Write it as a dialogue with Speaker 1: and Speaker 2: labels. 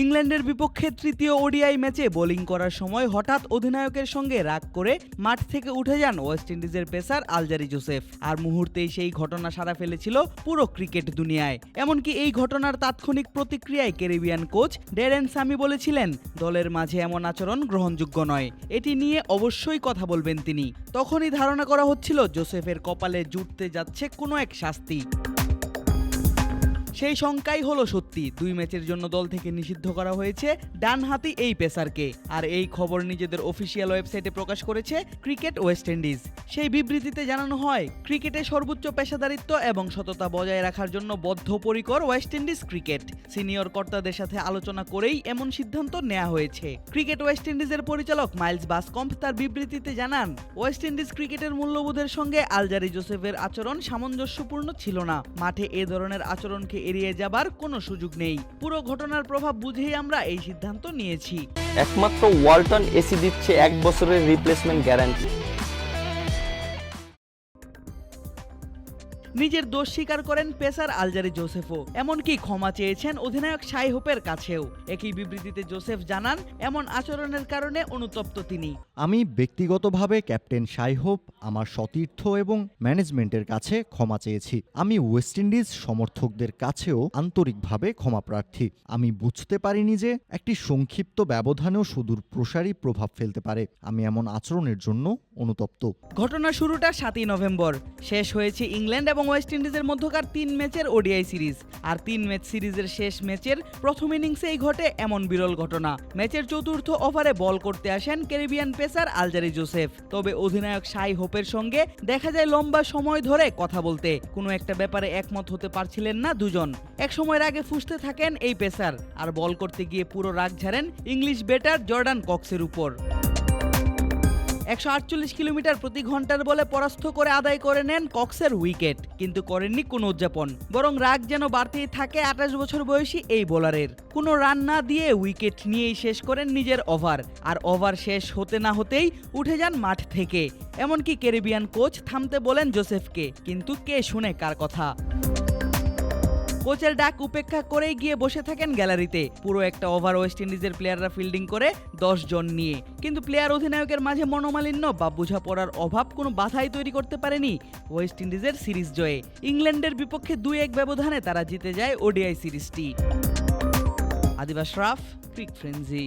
Speaker 1: ইংল্যান্ডের বিপক্ষে তৃতীয় ওডিআই ম্যাচে বোলিং করার সময় হঠাৎ অধিনায়কের সঙ্গে রাগ করে মাঠ থেকে উঠে যান ওয়েস্ট ইন্ডিজের পেসার আলজারি জোসেফ। আর মুহূর্তেই সেই ঘটনা সারা ফেলেছিল পুরো ক্রিকেট দুনিয়ায়। এমনকি এই ঘটনার তাৎক্ষণিক প্রতিক্রিয়ায় ক্যারিবিয়ান কোচ ডেরেন সামি বলেছিলেন, দলের মাঝে এমন আচরণ গ্রহণযোগ্য নয়। এটি নিয়ে অবশ্যই কথা বলবেন তিনি। তখনই ধারণা করা হচ্ছিল, জোসেফের কপালে জুটতে যাচ্ছে কোনো এক শাস্তি। সেই শঙ্কাই হলো সত্যি। দুই ম্যাচের জন্য দল থেকে নিষিদ্ধ করা হয়েছে ডানহাতি এই পেসারকে। আর এই খবর নিজেদের অফিসিয়াল ওয়েবসাইটে প্রকাশ করেছে ক্রিকেট ওয়েস্ট ইন্ডিজ। সেই বিবৃতিতে জানানো হয়, ক্রিকেটে সর্বোচ্চ পেশাদারিত্ব এবং সততা বজায় রাখার জন্য বদ্ধপরিকর ওয়েস্ট ইন্ডিজ ক্রিকেট। সিনিয়র কর্তাদের সাথে আলোচনা করেই এমন সিদ্ধান্ত নেওয়া হয়েছে। ক্রিকেট ওয়েস্ট ইন্ডিজের পরিচালক মাইলস বাসকম্প তার বিবৃতিতে জানান, ওয়েস্ট ইন্ডিজ ক্রিকেটের মূল্যবোধের সঙ্গে আলজারি জোসেফের আচরণ সামঞ্জস্যপূর্ণ ছিল না। মাঠে এ ধরনের আচরণকে এড়িয়ে যাবার কোনো সুযোগ নেই। পুরো ঘটনার প্রভাব বুঝেই আমরা এই সিদ্ধান্ত নিয়েছি।
Speaker 2: একমাত্র ওয়ালটন এসি দিচ্ছে এক বছরের রিপ্লেসমেন্ট গ্যারান্টি
Speaker 1: নিজের দোষ স্বীকার করেন পেসার আলজারি জোসেফও। এমনকি ক্ষমা চেয়েছেন অধিনায়ক সাই হোপের কাছেও। একই বিবৃতিতে জোসেফ জানান, এমন আচরণের কারণে অনুতপ্ত তিনি।
Speaker 3: আমি ব্যক্তিগতভাবে ক্যাপ্টেন সাইহোপ আমার সতীর্থ এবং ম্যানেজমেন্টের কাছে ক্ষমা চেয়েছি। আমি ওয়েস্ট ইন্ডিজ সমর্থকদের কাছেও আন্তরিকভাবে ক্ষমা প্রার্থী। আমি বুঝতে পারিনি যে একটি সংক্ষিপ্ত ব্যবধানেও সুদূর প্রসারী প্রভাব ফেলতে পারে। আমি এমন আচরণের জন্য অনুতপ্ত।
Speaker 1: ঘটনার শুরুটা সাতই নভেম্বর। শেষ হয়েছে ইংল্যান্ড এবং ওয়েস্ট ইন্ডিজের মধ্যকার তিন ম্যাচের ওডিআই সিরিজ। আর তিন ম্যাচ সিরিজের শেষ ম্যাচের প্রথম ইনিংসেই ঘটে এমন বিরল ঘটনা। ম্যাচের চতুর্থ ওভারে বল করতে আসেন ক্যারিবিয়ান পেসার আলজারি জোসেফ। তবে অধিনায়ক সাই হোপের সঙ্গে দেখা যায় লম্বা সময় ধরে কথা বলতে। কোনো একটা ব্যাপারে একমত হতে পারছিলেন না দুজন। এক সময়ের আগে ফুসতে থাকেন এই পেসার। আর বল করতে গিয়ে পুরো রাগ ঝাড়েন ইংলিশ বেটার জর্ডান কক্সের উপর। একশো আটচল্লিশ কিলোমিটার প্রতি ঘণ্টার বলে পরাস্ত করে আদায় করে নেন কক্সের উইকেট, কিন্তু করেননি কোনো উদযাপন। বরং রাগ যেন বাড়তেই থাকে আঠাশ বছর বয়সী এই বোলারের। কোনো রান না দিয়ে উইকেট নিয়েই শেষ করেন নিজের ওভার, আর ওভার শেষ হতে না হতেই উঠে যান মাঠ থেকে। এমনকি ক্যারিবিয়ান কোচ থামতে বলেন জোসেফকে, কিন্তু কে শুনে কার কথা? কোচের ডাক উপেক্ষা করেই গিয়ে বসে থাকেন গ্যালারিতে। পুরো একটা ওভার ওয়েস্ট ইন্ডিজের প্লেয়াররা ফিল্ডিং করে দশ জন নিয়ে। কিন্তু প্লেয়ার অধিনায়কের মাঝে মনোমালিন্য বা বোঝাপড়ার অভাব কোনো বাধাই তৈরি করতে পারেনি ওয়েস্ট ইন্ডিজের সিরিজ জয়ে। ইংল্যান্ডের বিপক্ষে দুই এক ব্যবধানে তারা জিতে যায় ওডিআই সিরিজটি। আদিবাস রাফ, ক্রিক ফ্রেন্সি।